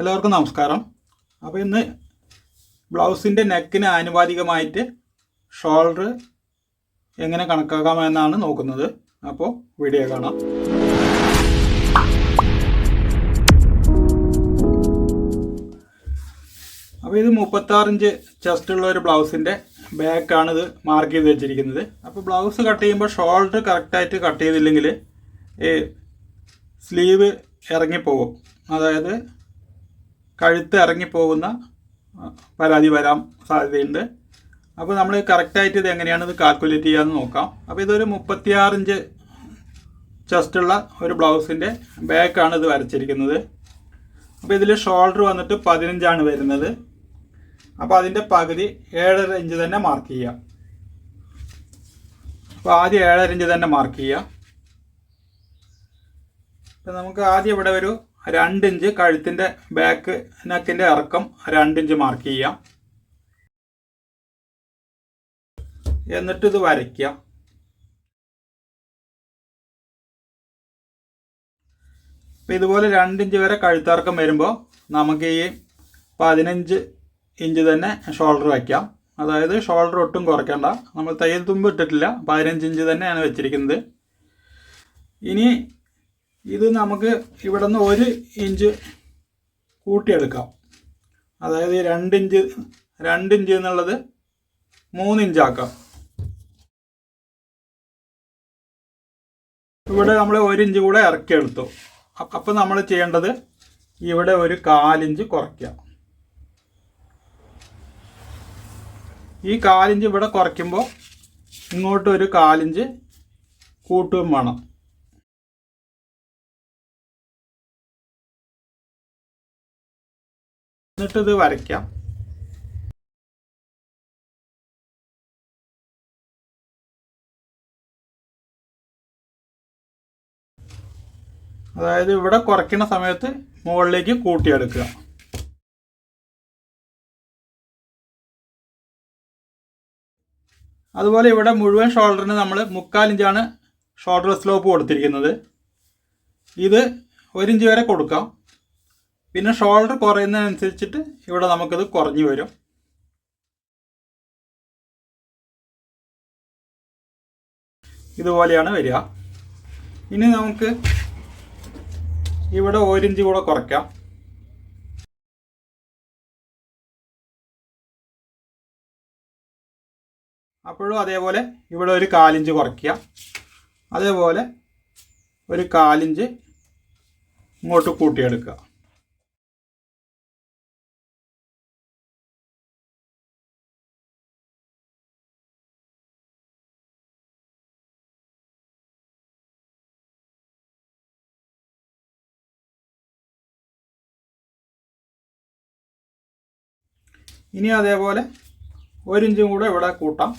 എല്ലാവർക്കും നമസ്കാരം. അപ്പോൾ ഇന്ന് ബ്ലൗസിന്റെ നെക്കിന് ആനുപാതികമായിട്ട് ഷോൾഡർ എങ്ങനെ കണക്കാക്കാമെന്നാണ് നോക്കുന്നത്. അപ്പോൾ വീഡിയോ കാണാം. അപ്പോൾ ഇത് മുപ്പത്താറിഞ്ച് ചെസ്റ്റ് ഉള്ള ഒരു ബ്ലൗസിന്റെ ബാക്കാണ് ഇത് മാർക്ക് ചെയ്ത് വെച്ചിരിക്കുന്നത്. അപ്പോൾ ബ്ലൗസ് കട്ട് ചെയ്യുമ്പോൾ ഷോൾഡർ കറക്റ്റായിട്ട് കട്ട് ചെയ്തില്ലെങ്കിൽ സ്ലീവ് ഇറങ്ങിപ്പോകും അതായത് കഴുത്ത് ഇറങ്ങിപ്പോകുന്ന പരാതി വരാൻ സാധ്യതയുണ്ട്. അപ്പോൾ നമ്മൾ കറക്റ്റായിട്ട് ഇത് എങ്ങനെയാണ് ഇത് കാൽക്കുലേറ്റ് ചെയ്യാമെന്ന് നോക്കാം. അപ്പോൾ ഇതൊരു മുപ്പത്തിയാറിഞ്ച് ചെസ്റ്റുള്ള ഒരു ബ്ലൗസിന്റെ ബാക്കാണ് ഇത് വരച്ചിരിക്കുന്നത്. അപ്പോൾ ഇതിൽ ഷോൾഡർ വന്നിട്ട് പതിനഞ്ചാണ് വരുന്നത്. അപ്പോൾ അതിന്റെ പകുതി ഏഴര ഇഞ്ച് തന്നെ മാർക്ക് ചെയ്യാം. അപ്പോൾ ആദ്യം ഏഴര ഇഞ്ച് തന്നെ മാർക്ക് ചെയ്യാം. നമുക്ക് ആദ്യം ഇവിടെ ഒരു രണ്ട് ഇഞ്ച് കഴുത്തിന്റെ ബാക്ക് നെക്കിന്റെ ഇറക്കം രണ്ടിഞ്ച് മാർക്ക് ചെയ്യാം. എന്നിട്ട് ഇത് വരയ്ക്കാം. അപ്പം ഇതുപോലെ രണ്ടിഞ്ച് വരെ കഴുത്തിറക്കം വരുമ്പോൾ നമുക്ക് ഈ പതിനഞ്ച് ഇഞ്ച് തന്നെ ഷോൾഡർ വയ്ക്കാം. അതായത് ഷോൾഡർ ഒട്ടും കുറയ്ക്കേണ്ട. നമ്മൾ തയ്യൽ തുമ്പ് ഇട്ടിട്ടില്ല. പതിനഞ്ച് ഇഞ്ച് തന്നെയാണ് വെച്ചിരിക്കുന്നത്. ഇനി ഇത് നമുക്ക് ഇവിടെ നിന്ന് ഒരു ഇഞ്ച് കൂട്ടിയെടുക്കാം. അതായത് രണ്ടിഞ്ച് രണ്ട് ഇഞ്ച് ഇഞ്ച് എന്നുള്ളത് മൂന്ന് ഇഞ്ചാക്കാം ഇവിടെ നമ്മൾ ഒരു ഇഞ്ച് കൂടെ ഇറക്കിയെടുത്തു. അപ്പോൾ നമ്മൾ ചെയ്യേണ്ടത് ഇവിടെ ഒരു കാലിഞ്ച് കുറയ്ക്കുക ഈ കാലിഞ്ച് ഇവിടെ കുറയ്ക്കുമ്പോൾ ഇങ്ങോട്ടൊരു കാലിഞ്ച് കൂട്ടുകയും വേണം. എന്നിട്ട് ഇത് വരയ്ക്കാം. അതായത് ഇവിടെ കുറയ്ക്കുന്ന സമയത്ത് മുകളിലേക്ക് കൂട്ടിയെടുക്കുക. അതുപോലെ ഇവിടെ മുഴുവൻ ഷോൾഡറിന് നമ്മൾ മുക്കാലിഞ്ചാണ് ഷോൾഡർ സ്ലോപ്പ് കൊടുത്തിരിക്കുന്നത്. ഇത് ഒരു ഇഞ്ച് വരെ കൊടുക്കാം. പിന്നെ ഷോൾഡർ കുറയുന്നതിനനുസരിച്ചിട്ട് ഇവിടെ നമുക്കത് കുറഞ്ഞു വരും. ഇതുപോലെയാണ് വരിക. ഇനി നമുക്ക് ഇവിടെ ഒരിഞ്ച് കൂടെ കുറയ്ക്കാം. അപ്പോഴും അതേപോലെ ഇവിടെ ഒരു കാലിഞ്ച് കുറയ്ക്കുക. അതേപോലെ ഒരു കാലിഞ്ച് ഇങ്ങോട്ട് കൂട്ടിയെടുക്കുക. ഇനി അതേപോലെ ഒരു ഇഞ്ചും കൂടെ ഇവിടെ കൂട്ടാം.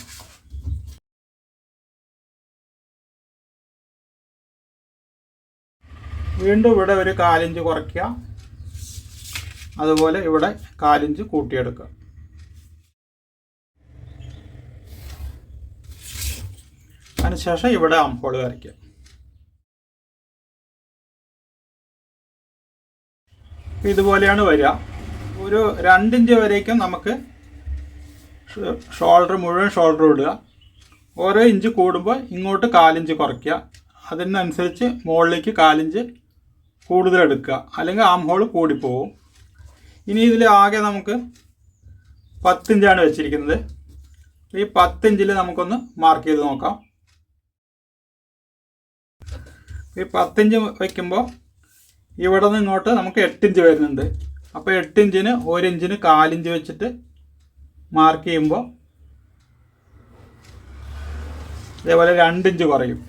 വീണ്ടും ഇവിടെ ഒരു കാലിഞ്ച് കുറയ്ക്കുക. അതുപോലെ ഇവിടെ കാലിഞ്ച് കൂട്ടിയെടുക്കുക. അതിനുശേഷം ഇവിടെ അംഹോൾ വരയ്ക്കുക. ഇതുപോലെയാണ് വരിക. ഒരു രണ്ടിഞ്ച് വരേക്കും നമുക്ക് ഷോൾഡർ മുഴുവൻ ഷോൾഡർ ഇടുക. ഓരോ ഇഞ്ച് കൂടുമ്പോൾ ഇങ്ങോട്ട് കാലിഞ്ച് കുറയ്ക്കുക. അതിനനുസരിച്ച് മുകളിലേക്ക് കാലിഞ്ച് കൂടുതൽ എടുക്കുക. അല്ലെങ്കിൽ ആം ഹോൾ കൂടിപ്പോവും. ഇനി ഇതിൽ ആകെ നമുക്ക് പത്തിഞ്ചാണ് വെച്ചിരിക്കുന്നത്. ഈ പത്തിഞ്ചിൽ നമുക്കൊന്ന് മാർക്ക് ചെയ്ത് നോക്കാം. ഈ പത്തിഞ്ച് വയ്ക്കുമ്പോൾ ഇവിടെ നിന്ന് ഇങ്ങോട്ട് നമുക്ക് എട്ടിഞ്ച് വരുന്നുണ്ട്. അപ്പോൾ എട്ടിഞ്ചിന് ഒരു ഇഞ്ചിന് കാലിഞ്ച് വെച്ചിട്ട് മാർക്ക് ചെയ്യുമ്പോൾ ഇതേപോലെ രണ്ടിഞ്ച് കുറയും.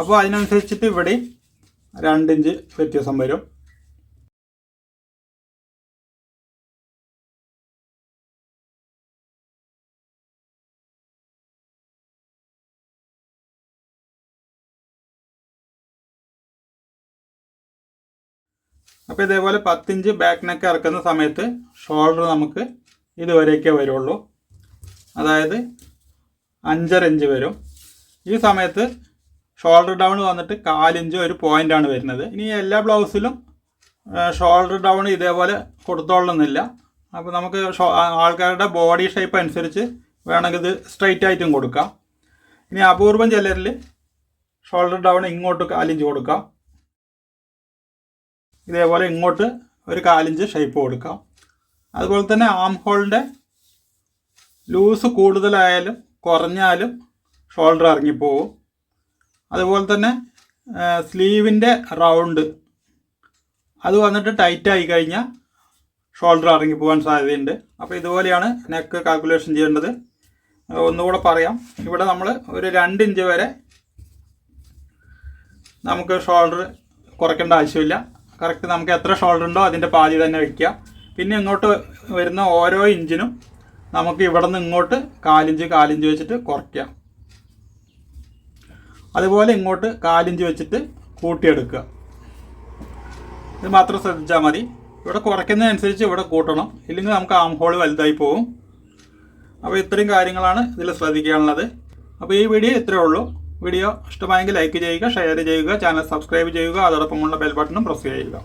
അപ്പോൾ അതിനനുസരിച്ചിട്ട് ഇവിടെ രണ്ടിഞ്ച് വ്യത്യാസം വരും. അപ്പോൾ ഇതേപോലെ പത്തിഞ്ച് ബാക്ക് നെക്ക് ഇറക്കുന്ന സമയത്ത് ഷോൾഡർ നമുക്ക് ഇതുവരെയൊക്കെ വരുള്ളൂ. അതായത് അഞ്ചര ഇഞ്ച് വരും. ഈ സമയത്ത് ഷോൾഡർ ഡൗൺ വന്നിട്ട് കാലിഞ്ച് ഒരു പോയിന്റാണ് വരുന്നത്. ഇനി എല്ലാ ബ്ലൗസിലും ഷോൾഡർ ഡൗൺ ഇതേപോലെ കൊടുത്തോളണമെന്നില്ല അപ്പോൾ നമുക്ക് ആൾക്കാരുടെ ബോഡി ഷേപ്പ് അനുസരിച്ച് വേണമെങ്കിൽ ഇത് സ്ട്രൈറ്റ് ആയിട്ടും കൊടുക്കാം. ഇനി അപൂർവം ചിലരിൽ ഷോൾഡർ ഡൗൺ ഇങ്ങോട്ട് കാലിഞ്ച് കൊടുക്കാം. ഇതേപോലെ ഇങ്ങോട്ട് ഒരു കാലിഞ്ച് ഷേപ്പ് കൊടുക്കാം. അതുപോലെ തന്നെ ആം ഹോളിന്റെ ലൂസ് കൂടുതലായാലും കുറഞ്ഞാലും ഷോൾഡർ ഇറങ്ങിപ്പോവും. അതുപോലെ തന്നെ സ്ലീവിന്റെ റൗണ്ട് അത് വന്നിട്ട് ടൈറ്റ് ആയി കഴിഞ്ഞാൽ ഷോൾഡർ ഇറങ്ങി പോകാൻ സാധ്യതയുണ്ട്. അപ്പോൾ ഇതുപോലെയാണ് നെക്ക് കാൽക്കുലേഷൻ ചെയ്യേണ്ടത്. ഒന്നുകൂടെ പറയാം. ഇവിടെ നമ്മൾ ഒരു രണ്ട് ഇഞ്ച് വരെ നമുക്ക് ഷോൾഡർ കുറയ്ക്കേണ്ട ആവശ്യമില്ല. കറക്റ്റ് നമുക്ക് എത്ര ഷോൾഡർ ഉണ്ടോ അതിന്റെ പാതി തന്നെ വയ്ക്കുക പിന്നെ ഇങ്ങോട്ട് വരുന്ന ഓരോ ഇഞ്ചിനും നമുക്ക് ഇവിടെ നിന്ന് ഇങ്ങോട്ട് കാലിഞ്ച് കാലിഞ്ച് വെച്ചിട്ട് കുറയ്ക്കാം അതുപോലെ ഇങ്ങോട്ട് കാലിഞ്ച് വെച്ചിട്ട് കൂട്ടിയെടുക്കുക. ഇത് മാത്രം ശ്രദ്ധിച്ചാൽ മതി. ഇവിടെ കുറയ്ക്കുന്നതനുസരിച്ച് ഇവിടെ കൂട്ടണം. ഇല്ലെങ്കിൽ നമുക്ക് ആം ഹോൾ വലുതായി പോകും അപ്പോൾ ഇത്രയും കാര്യങ്ങളാണ് ഇതിൽ ശ്രദ്ധിക്കാനുള്ളത്. അപ്പോൾ ഈ വീഡിയോ ഇത്രയേ ഉള്ളൂ. വീഡിയോ ഇഷ്ടമായെങ്കിൽ ലൈക്ക് ചെയ്യുക ഷെയർ ചെയ്യുക ചാനൽ സബ്സ്ക്രൈബ് ചെയ്യുക അതോടൊപ്പമുള്ള ബെൽ ബട്ടണും പ്രസ് ചെയ്യുക.